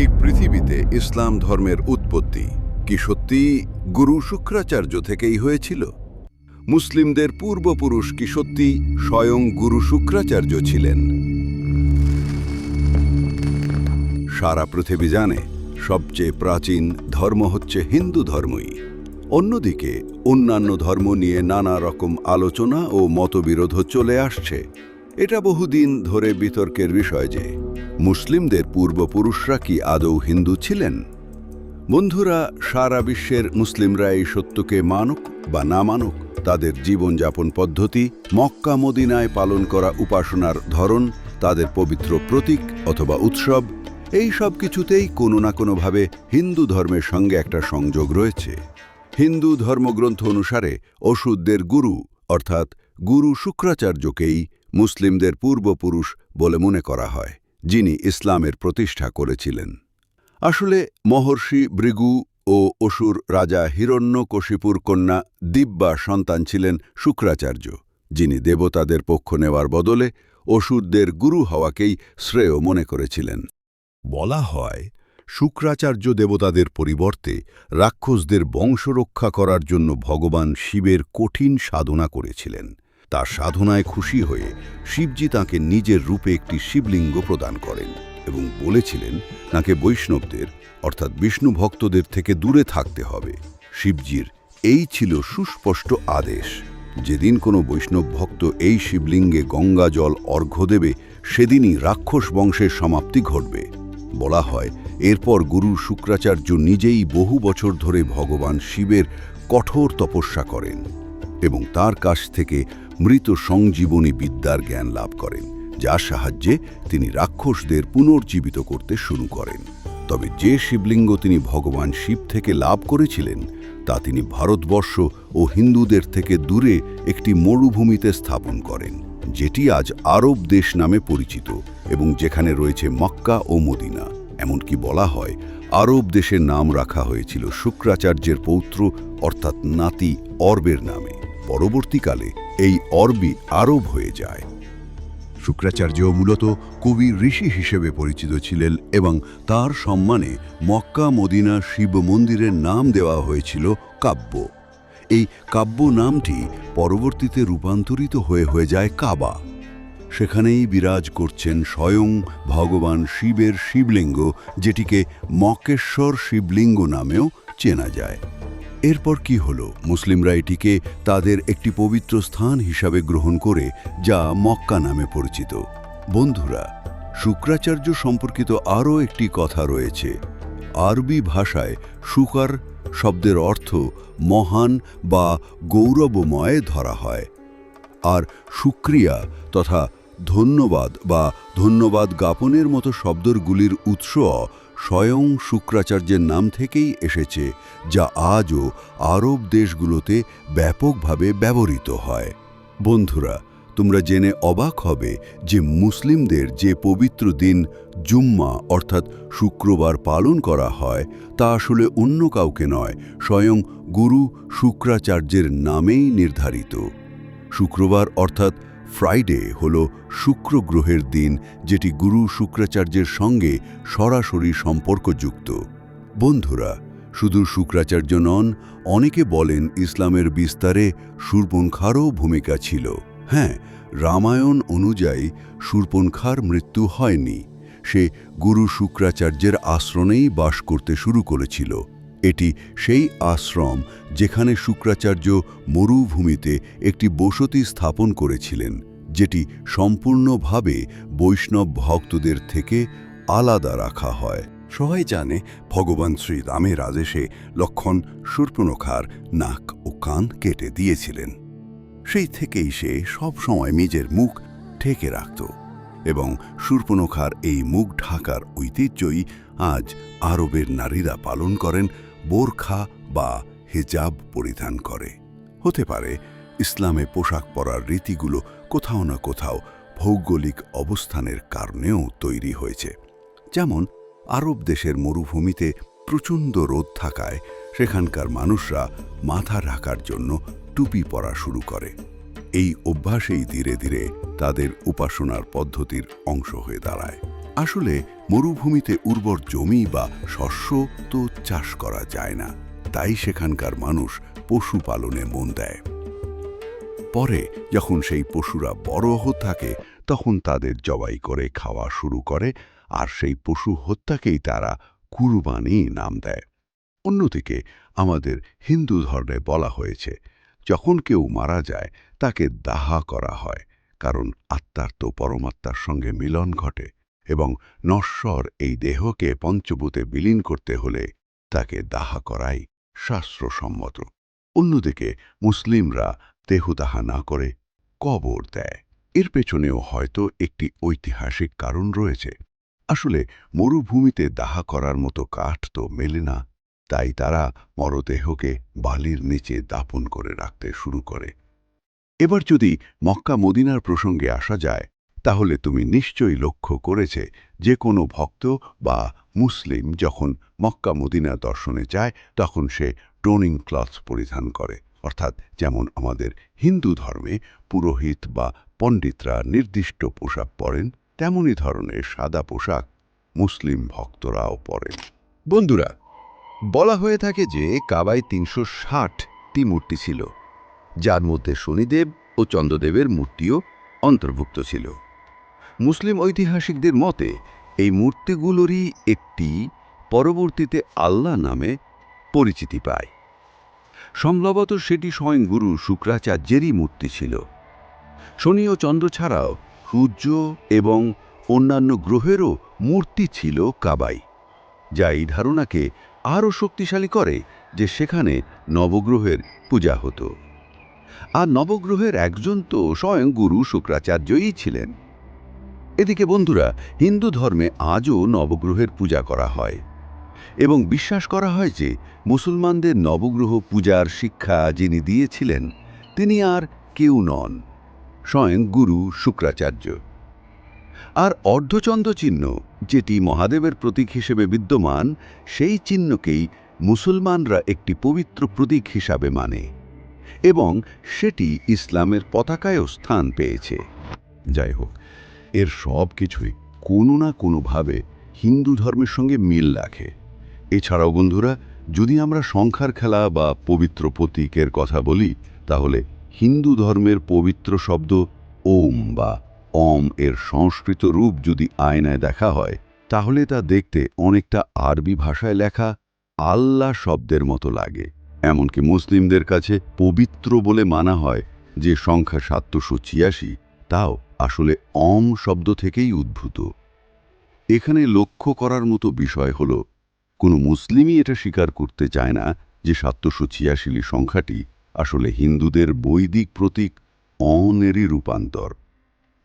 এই পৃথিবীতে ইসলাম ধর্মের উৎপত্তি কি সত্যি গুরু শুক্রাচার্য থেকেই হয়েছিল? মুসলিমদের পূর্বপুরুষ কি সত্যি স্বয়ং গুরু শুক্রাচার্য ছিলেন? সারা পৃথিবী জানে সবচেয়ে প্রাচীন ধর্ম হচ্ছে হিন্দু ধর্মই। অন্যদিকে অন্যান্য ধর্ম নিয়ে নানা রকম আলোচনা ও মতবিরোধ চলে আসছে। এটা বহুদিন ধরে বিতর্কের বিষয় যে, মুসলিমদের পূর্বপুরুষরা কি আদৌ হিন্দু ছিলেন? বন্ধুরা, সারা বিশ্বের মুসলিমরা এই সত্যকে মানুক বা না মানুক, তাদের জীবনযাপন পদ্ধতি, মক্কা মদিনায় পালন করা উপাসনার ধরন, তাদের পবিত্র প্রতীক অথবা উৎসব, এই সব কিছুতেই কোনো না কোনোভাবে হিন্দু ধর্মের সঙ্গে একটা সংযোগ রয়েছে। হিন্দু ধর্মগ্রন্থ অনুসারে ওষুধদের গুরু, অর্থাৎ গুরু শুক্রাচার্যকেই মুসলিমদের পূর্বপুরুষ বলে মনে করা হয়, যিনি ইসলামের প্রতিষ্ঠা করেছিলেন। আসলে মহর্ষি ভৃগু ও অসুর রাজা হিরণ্যকশিপুর কন্যা দিব্যা সন্তান ছিলেন শুক্রাচার্য, যিনি দেবতাদের পক্ষ নেওয়ার বদলে অসুরদের গুরু হওয়াকেই শ্রেয় মনে করেছিলেন। বলা হয়, শুক্রাচার্য দেবতাদের পরিবর্তে রাক্ষসদের বংশরক্ষা করার জন্য ভগবান শিবের কঠিন সাধনা করেছিলেন। তার সাধনায় খুশি হয়ে শিবজি তাকে নিজের রূপে একটি শিবলিঙ্গ প্রদান করেন এবং বলেছিলেন, তাকে বৈষ্ণবদের, অর্থাৎ বিষ্ণু ভক্তদের থেকে দূরে থাকতে হবে। শিবজির এই ছিল সুস্পষ্ট আদেশ। যেদিন কোনো বৈষ্ণব ভক্ত এই শিবলিঙ্গে গঙ্গা জল অর্ঘ্য দেবে, সেদিনই রাক্ষস বংশের সমাপ্তি ঘটবে। বলা হয়, এরপর গুরু শুক্রাচার্য নিজেই বহু বছর ধরে ভগবান শিবের কঠোর তপস্যা করেন। এবং তার কাছ থেকে মৃত সংজীবনী বিদ্যার জ্ঞান লাভ করেন, যার সাহায্যে তিনি রাক্ষসদের পুনর্জীবিত করতে শুরু করেন। তবে যে শিবলিঙ্গ তিনি ভগবান শিব থেকে লাভ করেছিলেন, তা তিনি ভারতবর্ষ ও হিন্দুদের থেকে দূরে একটি মরুভূমিতে স্থাপন করেন, যেটি আজ আরব দেশ নামে পরিচিত এবং যেখানে রয়েছে মক্কা ও মদিনা। এমনকি বলা হয়, আরব দেশের নাম রাখা হয়েছিল শুক্রাচার্যের পৌত্র, অর্থাৎ নাতি অর্বের নামে। পরবর্তীকালে এই অরবি আরব হয়ে যায়। শুক্রাচার্য মূলত কবি ঋষি হিসেবে পরিচিত ছিলেন এবং তার সম্মানে মক্কা মদিনা শিব মন্দিরের নাম দেওয়া হয়েছিল কাব্য। এই কাব্য নামটি পরবর্তীতে রূপান্তরিত হয়ে হয়ে যায় কাবা। সেখানেই বিরাজ করছেন স্বয়ং ভগবান শিবের শিবলিঙ্গ, যেটিকে মকেশ্বর শিবলিঙ্গ নামেও চেনা যায়। এরপর কি হলো? মুসলিমরা এটিকে তাদের একটি পবিত্র স্থান হিসাবে গ্রহণ করে, যা মক্কা নামে পরিচিত। বন্ধুরা, শুক্রাচার্য সম্পর্কিত আরও একটি কথা রয়েছে। আরবি ভাষায় শুকার শব্দের অর্থ মহান বা গৌরবময় ধরা হয়। আর সুক্রিয়া তথা ধন্যবাদ বা ধন্যবাদ জ্ঞাপনের মতো শব্দগুলির উৎস স্বয়ং শুক্রাচার্যের নাম থেকেই এসেছে, যা আজও আরব দেশগুলোতে ব্যাপকভাবে ব্যবহৃত হয়। বন্ধুরা, তোমরা জেনে অবাক হবে যে মুসলিমদের যে পবিত্র দিন জুম্মা অর্থাৎ শুক্রবার পালন করা হয়, তা আসলে অন্য কাউকে নয়, স্বয়ং গুরু শুক্রাচার্যের নামেই নির্ধারিত। শুক্রবার অর্থাৎ ফ্রাইডে হল শুক্র গ্রহের দিন, যেটি গুরু শুক্রাচার্যের সঙ্গে সরাসরি সম্পর্কযুক্ত। বন্ধুরা, শুধু শুক্রাচার্য নন, অনেকে বলেন ইসলামের বিস্তারে সুরপনখারও ভূমিকা ছিল। হ্যাঁ রামায়ণ অনুযায়ী সুরপনখার মৃত্যু হয়নি। সে গুরু শুক্রাচার্যের আশ্রমেই বাস করতে শুরু করেছিল। এটি সেই আশ্রম যেখানে শুক্রাচার্য মরুভূমিতে একটি বসতি স্থাপন করেছিলেন, যেটি সম্পূর্ণভাবে বৈষ্ণব ভক্তদের থেকে আলাদা রাখা হয়। সবাই জানে, ভগবান শ্রীরামের আদেশে লক্ষণ সুর্পনখার নাক ও কান কেটে দিয়েছিলেন। সেই থেকেই সে সব সময় নিজের মুখ ঢেকে রাখত এবং সুর্পনখার এই মুখ ঢাকার ঐতিহ্যই আজ আরবের নারীরা পালন করেন বোরখা বা হেজাব পরিধান করে। হতে পারে ইসলামে পোশাক পরার রীতিগুলো কোথাও না কোথাও ভৌগোলিক অবস্থানের কারণেও তৈরি হয়েছে। যেমন, আরব দেশের মরুভূমিতে প্রচণ্ড রোদ থাকায় সেখানকার মানুষরা মাথা ঢাকার জন্য টুপি পরা শুরু করে। এই অভ্যাসেই ধীরে ধীরে তাদের উপাসনার পদ্ধতির অংশ হয়ে দাঁড়ায়। আসলে মরুভূমিতে উর্বর জমি বা শস্য তো চাষ করা যায় না, তাই সেখানকার মানুষ পশুপালনে মন দেয়। পরে যখন সেই পশুরা বড় হতে থাকে, তখন তাদের জবাই করে খাওয়া শুরু করে আর সেই পশু হত্যাকেই তারা কুরবানি নাম দেয়। অন্যদিকে আমাদের হিন্দু ধর্মে বলা হয়েছে, যখন কেউ মারা যায়, তাকে দাহা করা হয়, কারণ আত্মার তো পরমাত্মার সঙ্গে মিলন ঘটে। এবং নশ্বর এই দেহকে পঞ্চভূতে বিলীন করতে হলে তাকে দাহা করাই শাস্ত্রসম্মত। অন্যদিকে মুসলিমরা দেহদাহা না করে কবর দেয়। এর পেছনেও হয়তো একটি ঐতিহাসিক কারণ রয়েছে। আসলে মরুভূমিতে দাহা করার মতো কাঠ তো মেলে না, তাই তারা মরদেহকে বালির নিচে দাপন করে রাখতে শুরু করে। এবার যদি মক্কা মদিনার প্রসঙ্গে আসা যায় তাহলে তুমি নিশ্চয়ই লক্ষ্য করেছে যে কোনো ভক্ত বা মুসলিম যখন মক্কা মদিনা দর্শনে যায়, তখন সে টোনিং ক্লথ পরিধান করে। অর্থাৎ যেমন আমাদের হিন্দু ধর্মে পুরোহিত বা পণ্ডিতরা নির্দিষ্ট পোশাক পরেন, তেমনই ধরনের সাদা পোশাক মুসলিম ভক্তরাও পরেন। বন্ধুরা, বলা হয়ে থাকে যে কাবায় তিনশো ষাটটি মূর্তি ছিল, যার মধ্যে শনিদেব ও চন্দ্রদেবের মূর্তিও অন্তর্ভুক্ত ছিল। মুসলিম ঐতিহাসিকদের মতে, এই মূর্তিগুলোরই একটি পরবর্তীতে আল্লাহ নামে পরিচিতি পায়। সম্ভবত সেটি স্বয়ং গুরু শুক্রাচার্যেরই মূর্তি ছিল। শনি ও চন্দ্র ছাড়াও সূর্য এবং অন্যান্য গ্রহেরও মূর্তি ছিল কাবাই, যা এই ধারণাকে আরও শক্তিশালী করে যে সেখানে নবগ্রহের পূজা হতো। আর নবগ্রহের একজন তো স্বয়ং গুরু শুক্রাচার্যই ছিলেন। এদিকে বন্ধুরা, হিন্দু ধর্মে আজও নবগ্রহের পূজা করা হয় এবং বিশ্বাস করা হয় যে মুসলমানদের নবগ্রহ পূজার শিক্ষা যিনি দিয়েছিলেন, তিনি আর কেউ নন, স্বয়ং গুরু শুক্রাচার্য। আর অর্ধচন্দ্র চিহ্ন, যেটি মহাদেবের প্রতীক হিসেবে বিদ্যমান, সেই চিহ্নকেই মুসলমানরা একটি পবিত্র প্রতীক হিসাবে মানে এবং সেটি ইসলামের পতাকায়ও স্থান পেয়েছে। যাই হোক। এর সব কিছুই কোনো না কোনোভাবে হিন্দু ধর্মের সঙ্গে মিল রাখে। এছাড়াও বন্ধুরা, যদি আমরা সংখ্যার খেলা বা পবিত্র প্রতীকের কথা বলি, তাহলে হিন্দু ধর্মের পবিত্র শব্দ ওম বা অম এর সংস্কৃত রূপ যদি আয়নায় দেখা হয়, তাহলে তা দেখতে অনেকটা আরবি ভাষায় লেখা আল্লাহ শব্দের মতো লাগে। এমনকি মুসলিমদের কাছে পবিত্র বলে মানা হয় যে সংখ্যা সাতশো ছিয়াশি, তাও আসলে অম শব্দ থেকেই উদ্ভূত। এখানে লক্ষ্য করার মতো বিষয় হল, কোনো মুসলিমই এটা স্বীকার করতে চায় না যে সাতশো ছিয়াশিলি সংখ্যাটি আসলে হিন্দুদের বৈদিক প্রতীক অনেরই রূপান্তর।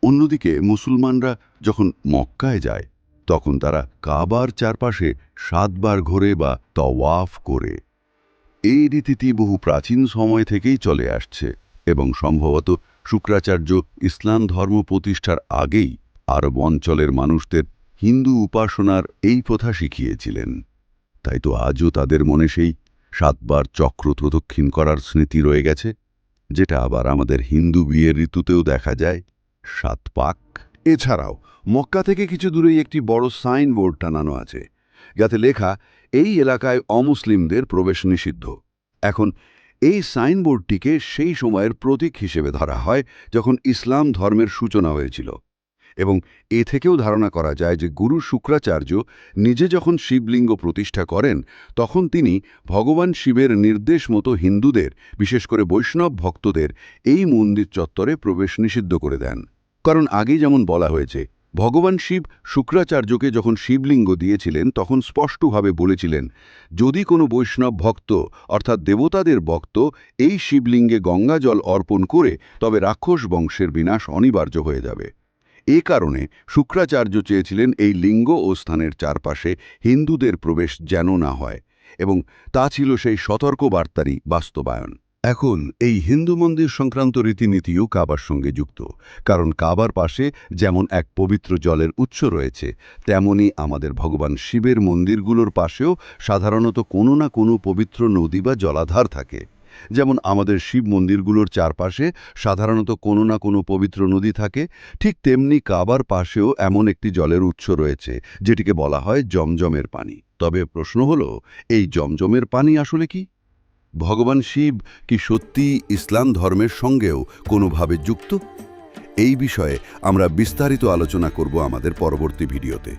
অন্যদিকে মুসলমানরা যখন মক্কায় যায়, তখন তারা কাবার চারপাশে সাতবার ঘোরে বা তওয়াফ করে। এই রীতিটি বহু প্রাচীন সময় থেকেই চলে আসছে এবং সম্ভবত শুক্রাচার্য ইসলাম ধর্ম প্রতিষ্ঠার আগেই আরব অঞ্চলের মানুষদের হিন্দু উপাসনার এই প্রথা শিখিয়েছিলেন। তাই তো আজও তাদের মনে সেই সাতবার চক্র প্রদক্ষিণ করার স্মৃতি রয়ে গেছে, যেটা আবার আমাদের হিন্দু বিয়ের ঋতুতেও দেখা যায়, সাত পাক। এছাড়াও, মক্কা থেকে কিছু দূরেই একটি বড় সাইনবোর্ড টানানো আছে। যাতে লেখা, এই এলাকায় অমুসলিমদের প্রবেশ নিষিদ্ধ। এখন এই সাইনবোর্ডটিকে সেই সময়ের প্রতীক হিসেবে ধরা হয় যখন ইসলাম ধর্মের সূচনা হয়েছিল। এবং এ থেকেও ধারণা করা যায় যে গুরু শুক্রাচার্য নিজে যখন শিবলিঙ্গ প্রতিষ্ঠা করেন, তখন তিনি ভগবান শিবের নির্দেশ মতো হিন্দুদের, বিশেষ করে বৈষ্ণব ভক্তদের, এই মন্দির চত্বরে প্রবেশ নিষিদ্ধ করে দেন। কারণ আগে যেমন বলা হয়েছে ভগবান শিব শুক্রাচার্যকে যখন শিবলিঙ্গ দিয়েছিলেন, তখন স্পষ্টভাবে বলেছিলেন, যদি কোনো বৈষ্ণব ভক্ত, অর্থাৎ দেবতাদের ভক্ত, এই শিবলিঙ্গে গঙ্গাজল অর্পণ করে, তবে রাক্ষস বংশের বিনাশ অনিবার্য হয়ে যাবে। এ কারণে শুক্রাচার্য চেয়েছিলেন এই লিঙ্গ ও স্থানের চারপাশে হিন্দুদের প্রবেশ যেন না হয়, এবং তা ছিল সেই সতর্কবার্তারই বাস্তবায়ন। এখন এই হিন্দু মন্দির সংক্রান্ত রীতিনীতিও কাবার সঙ্গে যুক্ত, কারণ কাবার পাশে যেমন এক পবিত্র জলের উৎস রয়েছে, তেমনি আমাদের ভগবান শিবের মন্দিরগুলোর পাশেও সাধারণত কোনো না কোনো পবিত্র নদী বা জলাধার থাকে। যেমন আমাদের শিব মন্দিরগুলোর চারপাশে সাধারণত কোনো না কোনো পবিত্র নদী থাকে, ঠিক তেমনি কাবার পাশেও এমন একটি জলের উৎস রয়েছে, যেটিকে বলা হয় জমজমের পানি। তবে প্রশ্ন হলো, এই জমজমের পানি আসলে কি? ভগবান শিব কি সত্যি ইসলাম ধর্মের সঙ্গেও কোনোভাবে যুক্ত? এই বিষয়ে আমরা বিস্তারিত আলোচনা করব আমাদের পরবর্তী ভিডিওতে।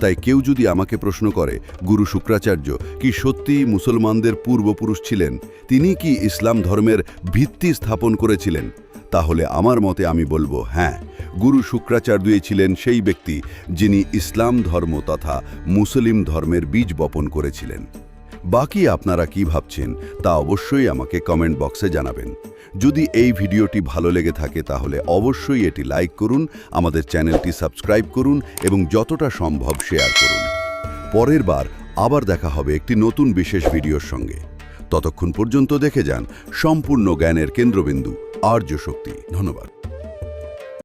তাই কেউ যদি আমাকে প্রশ্ন করে, গুরু শুক্রাচার্য, কি সত্যি মুসলমানদের পূর্বপুরুষ ছিলেন? তিনি কি ইসলাম ধর্মের ভিত্তি স্থাপন করেছিলেন? তাহলে আমার মতে আমি বলব হ্যাঁ গুরু শুক্রাচার্য ছিলেন সেই ব্যক্তি যিনি ইসলাম ধর্ম তথা মুসলিম ধর্মের বীজ বপন করেছিলেন। বাকি আপনারা কি ভাবছেন তা অবশ্যই আমাকে কমেন্ট বক্সে জানাবেন। যদি এই ভিডিওটি ভালো লেগে থাকে তাহলে অবশ্যই এটি লাইক করুন, আমাদের চ্যানেলটি সাবস্ক্রাইব করুন এবং যতটা সম্ভব শেয়ার করুন। পরের বার আবার দেখা হবে একটি নতুন বিশেষ ভিডিওর সঙ্গে। ততক্ষণ পর্যন্ত দেখে যান, সম্পূর্ণ জ্ঞানের কেন্দ্রবিন্দু, আর্য শক্তি। ধন্যবাদ।